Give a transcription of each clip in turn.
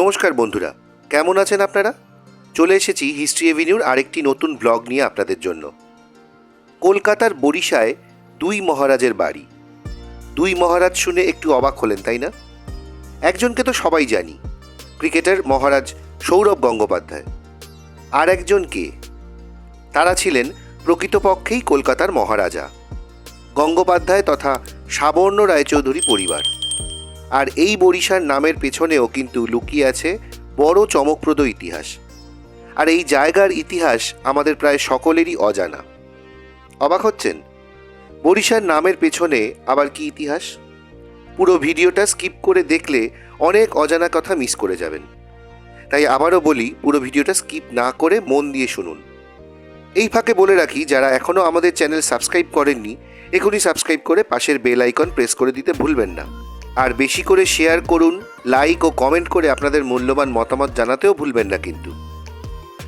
নমস্কার বন্ধুরা, কেমন আছেন আপনারা? চলে এসেছি হিস্ট্রি এভিনিউর আরেকটি নতুন ব্লগ নিয়ে আপনাদের জন্য। কলকাতার বরিশায় দুই মহারাজের বাড়ি। দুই মহারাজ শুনে একটু অবাক হলেন, তাই না? একজনকে তো সবাই জানি, ক্রিকেটার মহারাজ সৌরভ গঙ্গোপাধ্যায়। আর একজন কে? তারা ছিলেন প্রকৃতপক্ষেই কলকাতার মহারাজা, গঙ্গোপাধ্যায় তথা সাবর্ণ রায়চৌধুরী পরিবার। আর এই বরিশার নামের পেছনেও কিন্তু লুকিয়ে আছে বড় চমকপ্রদ ইতিহাস। আর এই জায়গার ইতিহাস আমাদের প্রায় সকলেরই অজানা। অবাক হচ্ছেন? বরিশার নামের পেছনে আবার কি ইতিহাস? পুরো ভিডিওটা স্কিপ করে দেখলে অনেক অজানা কথা মিস করে যাবেন। তাই আবারও বলি, পুরো ভিডিওটা স্কিপ না করে মন দিয়ে শুনুন। এই ফাঁকে বলে রাখি, যারা এখনও আমাদের চ্যানেল সাবস্ক্রাইব করেননি, এখনই সাবস্ক্রাইব করে পাশের বেল আইকন প্রেস করে দিতে ভুলবেন না। আর বেশি করে শেয়ার করুন লাইক ও কমেন্ট করে আপনাদের মূল্যবান মতামত জানাতেও ভুলবেন না কিন্তু।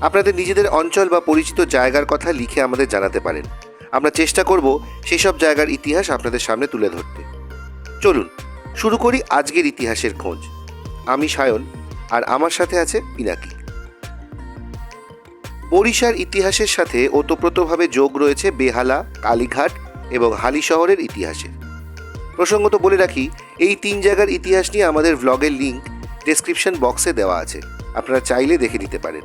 আপনাদের নিজেদের অঞ্চল বা পরিচিত জায়গার কথা লিখে আমাদের জানাতে পারেন। আমরা চেষ্টা করব সেসব জায়গার ইতিহাস আপনাদের সামনে তুলে ধরতে। চলুন, শুরু করি আজকের ইতিহাসের খোঁজ। আমি সায়ন, আর আমার সাথে আছে পিনাকি। বরিশার ইতিহাসের সাথে ওতপ্রোতভাবে যোগ রয়েছে বেহালা, কালীঘাট এবং হালি শহরের ইতিহাসে প্রসঙ্গত বলে রাখি এই তিন জায়গার ইতিহাস নিয়ে আমাদের ভ্লগের লিঙ্ক ডেসক্রিপশন বক্সে দেওয়া আছে। আপনারা চাইলে দেখে নিতে পারেন।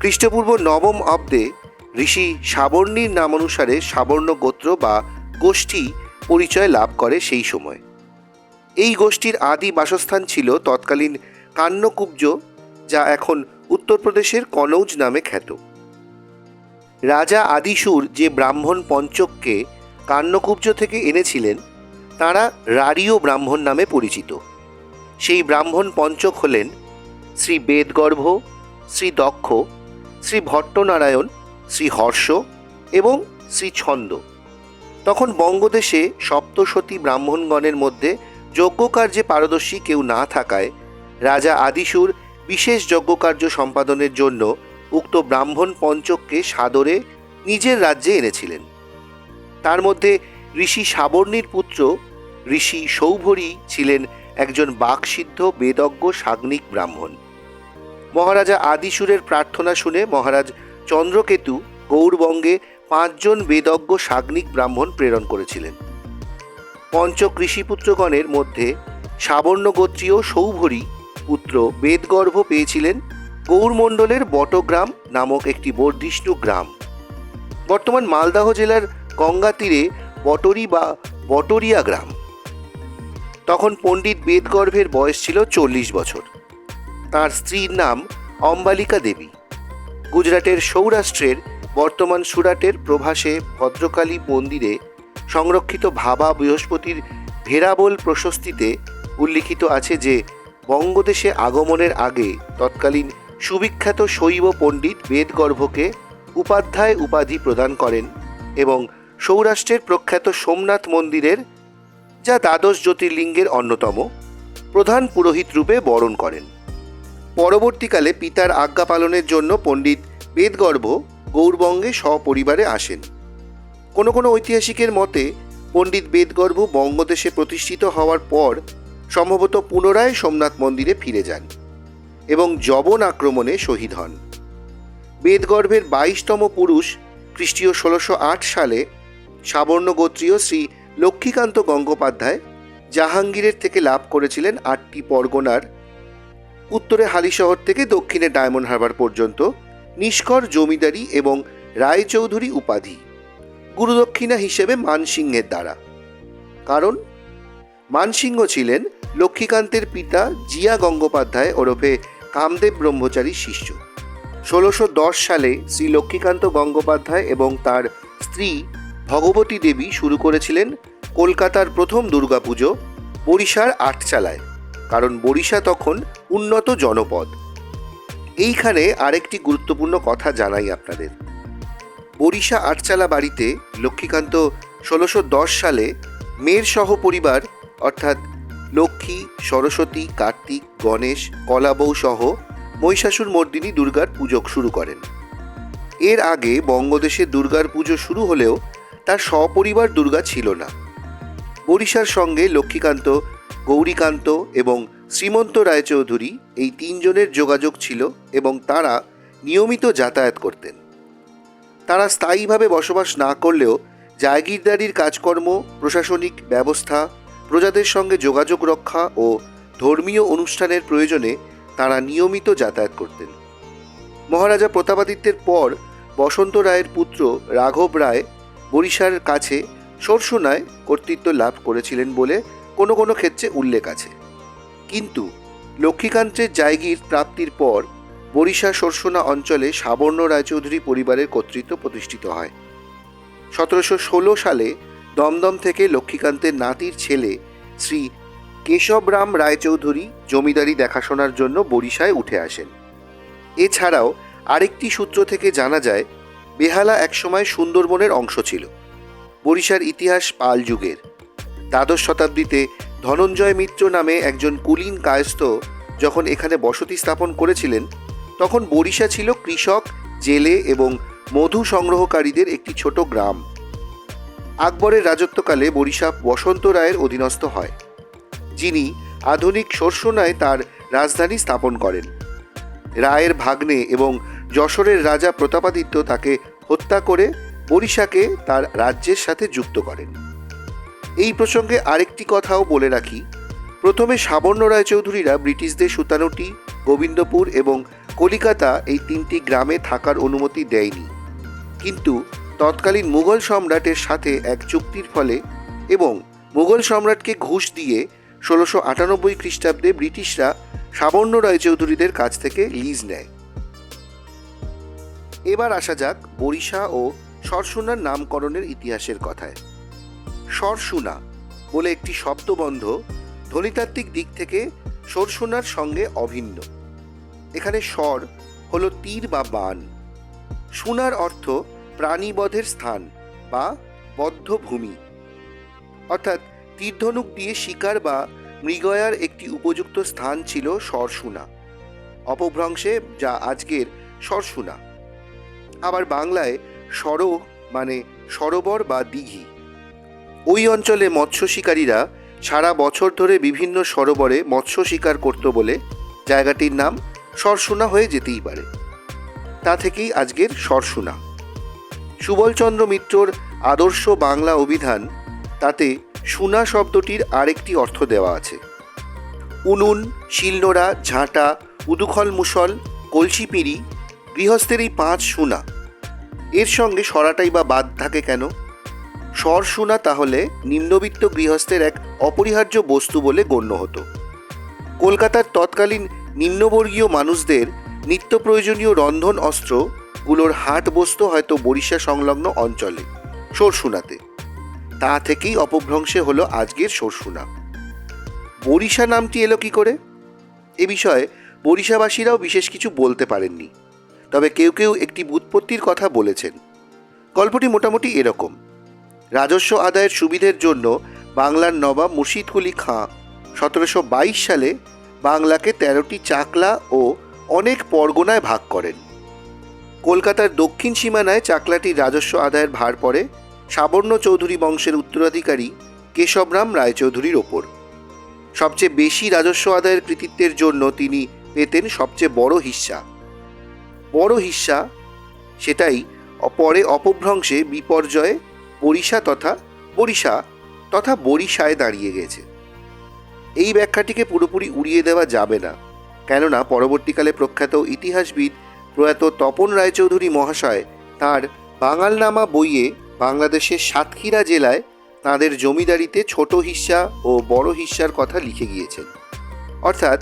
খ্রিস্টপূর্ব নবম অব্দে ঋষি সাবর্ণীর নাম অনুসারে সাবর্ণ গোত্র বা গোষ্ঠী পরিচয় লাভ করে সেই সময়। এই গোষ্ঠীর আদি বাসস্থান ছিল তৎকালীন কান্নকুব্জ যা এখন উত্তরপ্রদেশের কনৌজ নামে খ্যাত। রাজা আদিসুর যে ব্রাহ্মণ পঞ্চককে কান্নকুব্জ থেকে এনেছিলেন তাঁরা রারীয় ব্রাহ্মণ নামে পরিচিত। সেই ব্রাহ্মণ পঞ্চক হলেন শ্রী বেদগর্ভ, শ্রী দক্ষ, শ্রী ভট্টনারায়ণ, শ্রী হর্ষ এবং শ্রী ছন্দ। তখন বঙ্গদেশে সপ্তসতী ব্রাহ্মণগণের মধ্যে যজ্ঞকার্যে পারদর্শী কেউ না থাকায় রাজা আদিসুর বিশেষ যজ্ঞকার্য সম্পাদনের জন্য উক্ত ব্রাহ্মণ পঞ্চককে সাদরে নিজের রাজ্যে এনেছিলেন। তার মধ্যে ঋষি সাবর্ণীর পুত্র ঋষি সৌভরী ছিলেন একজন বাকসিদ্ধ বেদজ্ঞ সাগ্নিক ব্রাহ্মণ। মহারাজা আদিসুরের প্রার্থনা শুনে মহারাজ চন্দ্রকেতু গৌরবঙ্গে পাঁচজন বেদজ্ঞ সাগ্নিক ব্রাহ্মণ প্রেরণ করেছিলেন। পঞ্চক ঋষিপুত্রগণের মধ্যে সাবর্ণ গোত্রীয় সৌভরী পুত্র বেদগর্ভ পেয়েছিলেন গৌরমণ্ডলের বটগ্রাম নামক একটি বর্ধিষ্ণু গ্রাম। বর্তমান মালদাহ জেলার গঙ্গা তীরে বটরি বা বটরিয়া গ্রাম। তখন পণ্ডিত বেদগর্ভের বয়স ছিল চল্লিশ বছর। তার স্ত্রীর নাম অম্বালিকা দেবী। গুজরাটের সৌরাষ্ট্রের বর্তমান সুরাটের প্রভাসে ভদ্রকালী মন্দিরে সংরক্ষিত ভাবা বৃহস্পতির ভেরাবোল প্রশস্তিতে উল্লিখিত আছে যে, বঙ্গদেশে আগমনের আগে তৎকালীন সুবিখ্যাত শৈব পণ্ডিত বেদগর্ভকে উপাধ্যায় উপাধি প্রদান করেন এবং সৌরাষ্ট্রের প্রখ্যাত সোমনাথ মন্দিরের, যা দ্বাদশ জ্যোতির্লিঙ্গের অন্যতম, প্রধান পুরোহিত রূপে বরণ করেন। পরবর্তীকালে পিতার আজ্ঞা পালনের জন্য পণ্ডিত বেদগর্ভ গৌরবঙ্গে সপরিবারে আসেন। কোনো কোনো ঐতিহাসিকের মতে, পণ্ডিত বেদগর্ভ বঙ্গদেশে প্রতিষ্ঠিত হওয়ার পর সম্ভবত পুনরায় সোমনাথ মন্দিরে ফিরে যান এবং জবন আক্রমণে শহীদ হন। বেদগর্ভের বাইশতম পুরুষ খ্রিস্টীয় ষোলোশো সালে সাবর্ণ গোত্রীয় শ্রী লক্ষ্মীকান্ত গঙ্গোপাধ্যায় জাহাঙ্গীরের থেকে লাভ করেছিলেন আটটি পরগনার। উত্তরে হালিশহর থেকে দক্ষিণে ডায়মন্ড হারবার পর্যন্ত নিষ্কর জমিদারি এবং রায়চৌধুরী উপাধি, গুরুদক্ষিণা হিসেবে মানসিংহের দ্বারা। কারণ? মানসিংহ ছিলেন লক্ষ্মীকান্তের পিতা জিয়া গঙ্গোপাধ্যায় ওরফে কামদেব ব্রহ্মচারীর শিষ্য। ষোলোশো সালে শ্রী লক্ষ্মীকান্ত গঙ্গোপাধ্যায় এবং তার স্ত্রী ভগবতী দেবী শুরু করেছিলেন কলকাতার প্রথম দুর্গাপুজো বরিশার আটচালায়, কারণ বরিশা তখন উন্নত জনপদ। এইখানে আরেকটি গুরুত্বপূর্ণ কথা জানাই আপনাদের। বরিশা আটচালা বাড়িতে লক্ষ্মীকান্ত ষোলোশো সালে মেয়ের সহ পরিবার অর্থাৎ লক্ষ্মী, সরস্বতী, কার্তিক, গণেশ, কলাবৌ সহ মহিষাসুর মর্দিনী দুর্গার পুজো শুরু করেন। এর আগে বঙ্গদেশে দুর্গার পুজো শুরু হলেও তার সপরিবার দুর্গা ছিল না। বরিশার সঙ্গে লক্ষ্মীকান্ত, গৌরীকান্ত এবং শ্রীমন্ত রায়চৌধুরী এই তিনজনের যোগাযোগ ছিল এবং তারা নিয়মিত যাতায়াত করতেন। তারা স্থায়ীভাবে বসবাস না করলেও জায়গিরদারির কাজকর্ম, প্রশাসনিক ব্যবস্থা, প্রজাদের সঙ্গে যোগাযোগ রক্ষা ও ধর্মীয় অনুষ্ঠানের প্রয়োজনে তারা নিয়মিত যাতায়াত করতেন। মহারাজা প্রতাপাদিত্যের পর বসন্ত রায়ের পুত্র রাঘব রায় বরিশার কাছে সরসুনায় কর্তৃত্ব লাভ করেছিলেন বলে কোনো কোনো ক্ষেত্রে উল্লেখ আছে। কিন্তু লক্ষ্মীকান্তের জায়গির প্রাপ্তির পর বরিশা সরসোনা অঞ্চলে সাবর্ণ রায়চৌধুরী পরিবারের কর্তৃত্ব প্রতিষ্ঠিত হয়। সতেরোশো ষোলো সালে দমদম থেকে লক্ষ্মীকান্তের নাতির ছেলে শ্রী কেশবরাম রায়চৌধুরী জমিদারি দেখাশোনার জন্য বরিশায় উঠে আসেন। এছাড়াও আরেকটি সূত্র থেকে জানা যায় বেহালা একসময় সুন্দরবনের অংশ ছিল। বরিশার ইতিহাস পাল যুগের। দ্বাদশ শতাব্দীতে ধনঞ্জয় মিত্র নামে একজন কুলীন কায়স্থ যখন এখানে বসতি স্থাপন করেছিলেন, তখন বরিশা ছিল কৃষক, জেলে এবং মধু সংগ্রহকারীদের একটি ছোট গ্রাম। আকবরের রাজত্বকালে বরিশা বসন্ত রায়ের অধীনস্থ হয়। যিনি আধুনিক সরসোনায় তার রাজধানী স্থাপন করেন। রায়ের ভাগ্নে এবং যশোরের রাজা প্রতাপাদিত্য তাকে হত্যা করে বরিশাকে তার রাজ্যের সাথে যুক্ত করেন। এই প্রসঙ্গে আরেকটি কথাও বলে রাখি। প্রথমে সাবর্ণ রায়চৌধুরীরা ব্রিটিশদের সুতানুটি, গোবিন্দপুর এবং কলিকাতা এই তিনটি গ্রামে থাকার অনুমতি দেয়নি। কিন্তু তৎকালীন মুঘল সম্রাটের সাথে এক চুক্তির ফলে এবং মুঘল সম্রাটকে ঘুষ দিয়ে ষোলোশো আটানব্বই খ্রিস্টাব্দে ব্রিটিশরা সাবর্ণ রায়চৌধুরীদের কাছ থেকে লিজ নেয়। এবার আসা যাক বরিশা ও সরসুনার নামকরণের ইতিহাসের কথায়। সরসুনা বলে একটি শব্দবন্ধ ধ্বনিতাত্ত্বিক দিক থেকে সরসুনার সঙ্গে অভিন্ন। এখানে স্বর হলো তীর বা বান। সুনার অর্থ প্রাণীবধের স্থান বা বদ্ধভূমি। অর্থাৎ তীরধনুক দিয়ে শিকার বা মৃগয়ার একটি উপযুক্ত স্থান ছিল সরসুনা। অপভ্রংশে যা আজকের সরসুনা। আবার বাংলায় সর মানে সরোবর বা দিঘি। ওই অঞ্চলে মৎস্য শিকারীরা সারা বছর ধরে বিভিন্ন সরোবরে মৎস্য শিকার করত বলে জায়গাটির নাম সরসুনা হয়ে যেতেই পারে। তা থেকেই আজকের সরসুনা। সুবলচন্দ্র মিত্রর আদর্শ বাংলা অভিধান, তাতে সুনা শব্দটির আরেকটি অর্থ দেওয়া আছে। উনুন, শিলনোড়া, ঝাঁটা উদুখল মুসল কলসি পিঁড়ি গৃহস্থের এই পাঁচ সুনা এর সঙ্গে সরাটাই বা বাদ থাকে কেন? স্বর শোনা তাহলে নিম্নবিত্ত গৃহস্থের এক অপরিহার্য বস্তু বলে গণ্য হতো। কলকাতার তৎকালীন নিম্নবর্গীয় মানুষদের নিত্য প্রয়োজনীয় রন্ধন অস্ত্রগুলোর হাট বসত হয়তো বরিশা সংলগ্ন অঞ্চলে, সরসুনাতে। তা থেকেই অপভ্রংশে হলো আজকের সরসুনা। বরিশা নামটি এলো কি করে? এ বিষয়ে বরিশাবাসীরাও বিশেষ কিছু বলতে পারেননি। তবে কেউ কেউ একটি বুৎপত্তির কথা বলেছেন। গল্পটি মোটামুটি এরকম। রাজস্ব আদায়ের সুবিধের জন্য বাংলার নবাব মুর্শিদকুলি খাঁ সতেরোশো বাইশ সালে বাংলাকে তেরোটি চাকলা ও অনেক পরগনায় ভাগ করেন। কলকাতার দক্ষিণ সীমানায় চাকলাটির রাজস্ব আদায়ের ভার পড়ে সাবর্ণ চৌধুরী বংশের উত্তরাধিকারী কেশবরাম রায়চৌধুরীর ওপর। সবচেয়ে বেশি রাজস্ব আদায়ের কৃতিত্বের জন্য তিনি পেতেন সবচেয়ে বড় হিস্সা। বড় হিস্সা, সেটাই পরে অপভ্রংশে বিপর্যয়ে বরিশা তথা বরিশা তথা বরিশায় দাঁড়িয়ে গেছে। এই ব্যাখ্যাটিকে পুরোপুরি উড়িয়ে দেওয়া যাবে না, কেননা পরবর্তীকালে প্রখ্যাত ইতিহাসবিদ প্রয়াত তপন রায়চৌধুরী মহাশয় তার বাঙালনামা বইয়ে বাংলাদেশের সাতক্ষীরা জেলায় তাঁদের জমিদারিতে ছোট হিস্সা ও বড় হিস্সার কথা লিখে গিয়েছেন। অর্থাৎ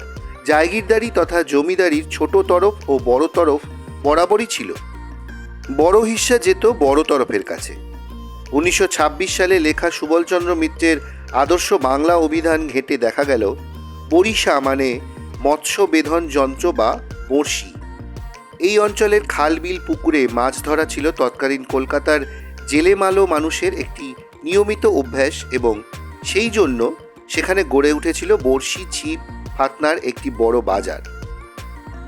জায়গিরদারি তথা জমিদারির ছোট তরফ ও বড় তরফ বরাবরই ছিল। বড় হিস্সা যেত বড় তরফের কাছে। উনিশশো ছাব্বিশ সালে লেখা সুবলচন্দ্র মিত্রের আদর্শ বাংলা অভিধান ঘেঁটে দেখা গেল বরিশা মানে মৎস্য বেধন যন্ত্র বা বড়শি। এই অঞ্চলের খালবিল পুকুরে মাছ ধরা ছিল তৎকালীন কলকাতার জেলেমালো মানুষের একটি নিয়মিত অভ্যাস এবং সেই জন্য সেখানে গড়ে উঠেছিল বড়শি, ছিপ, ফাতনার একটি বড় বাজার।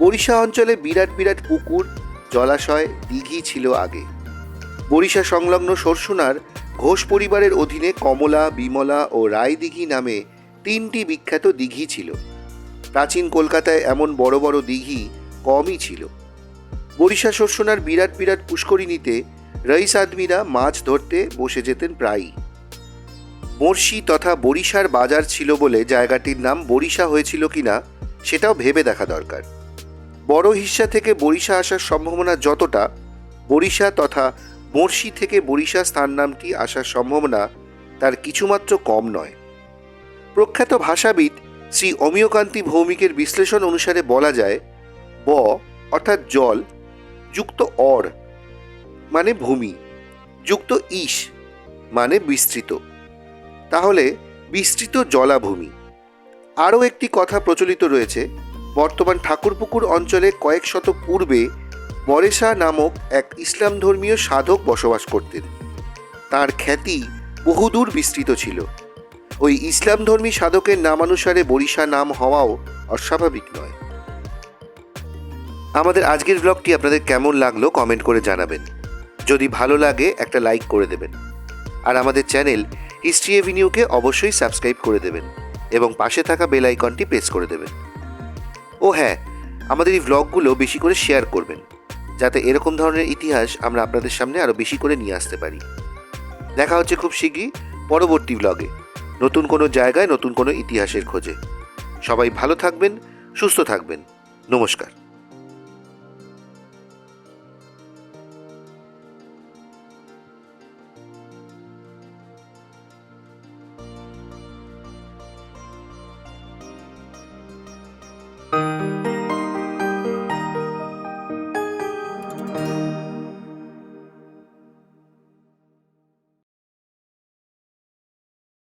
বরিশা অঞ্চলে বিরাট বিরাট পুকুর, জলাশয়, দিঘি ছিল আগে। বরিশা সংলগ্ন সরসুনার ঘোষ পরিবারের অধীনে কমলা, বিমলা ও রায়দিঘি নামে তিনটি বিখ্যাত দিঘি ছিল। প্রাচীন কলকাতায় এমন বড় বড় দিঘি কমই ছিল। বরিশা শস্যনার বিরাট বিরাট পুষ্করিণীতে রইস আদমিরা মাছ ধরতে বসে যেতেন প্রায়ই। বর্ষি তথা বরিশার বাজার ছিল বলে জায়গাটির নাম বরিশা হয়েছিল কিনা সেটাও ভেবে দেখা দরকার। বড় হিস্সা থেকে বরিশা আসার সম্ভাবনা যতটা, বরিশা তথা বর্ষি থেকে বরিশা স্থান নামটি আসার সম্ভাবনা তার কিছুমাত্র কম নয়। প্রখ্যাত ভাষাবিদ শ্রী অমিয়কান্তি ভৌমিকের বিশ্লেষণ অনুসারে বলা যায়, ব অর্থাৎ জল যুক্ত অর মানে ভূমি, যুক্ত ইস মানে বিস্তৃত। তাহলে বিস্তৃত জলাভূমি। আরও একটি কথা প্রচলিত রয়েছে বর্তমান ঠাকুরপুকুর অঞ্চলে কয়েক শতক পূর্বে বরেশা নামক এক ইসলাম ধর্মীয় সাধক বসবাস করতেন। তার খ্যাতি বহুদূর বিস্তৃত ছিল। ওই ইসলাম ইসলামধর্মী সাধকের নামানুসারে বরিশা নাম হওয়াও অস্বাভাবিক নয়। আমাদের আজকের ব্লগটি আপনাদের কেমন লাগল কমেন্ট করে জানাবেন। যদি ভালো লাগে, একটা লাইক করে দেবেন। আর আমাদের চ্যানেল হিস্ট্রি এভিনিউকে অবশ্যই সাবস্ক্রাইব করে দেবেন এবং পাশে থাকা বেল আইকনটি প্রেস করে দেবেন। ও হ্যাঁ আমাদের এই ভ্লগগুলো বেশি করে শেয়ার করবেন, যাতে এরকম ধরনের ইতিহাস আমরা আপনাদের সামনে আরও বেশি করে নিয়ে আসতে পারি। দেখা হচ্ছে খুব শীঘ্রই পরবর্তী ব্লগে নতুন কোনো জায়গায় নতুন কোনো ইতিহাসের খোঁজে। সবাই ভালো থাকবেন, সুস্থ থাকবেন। নমস্কার।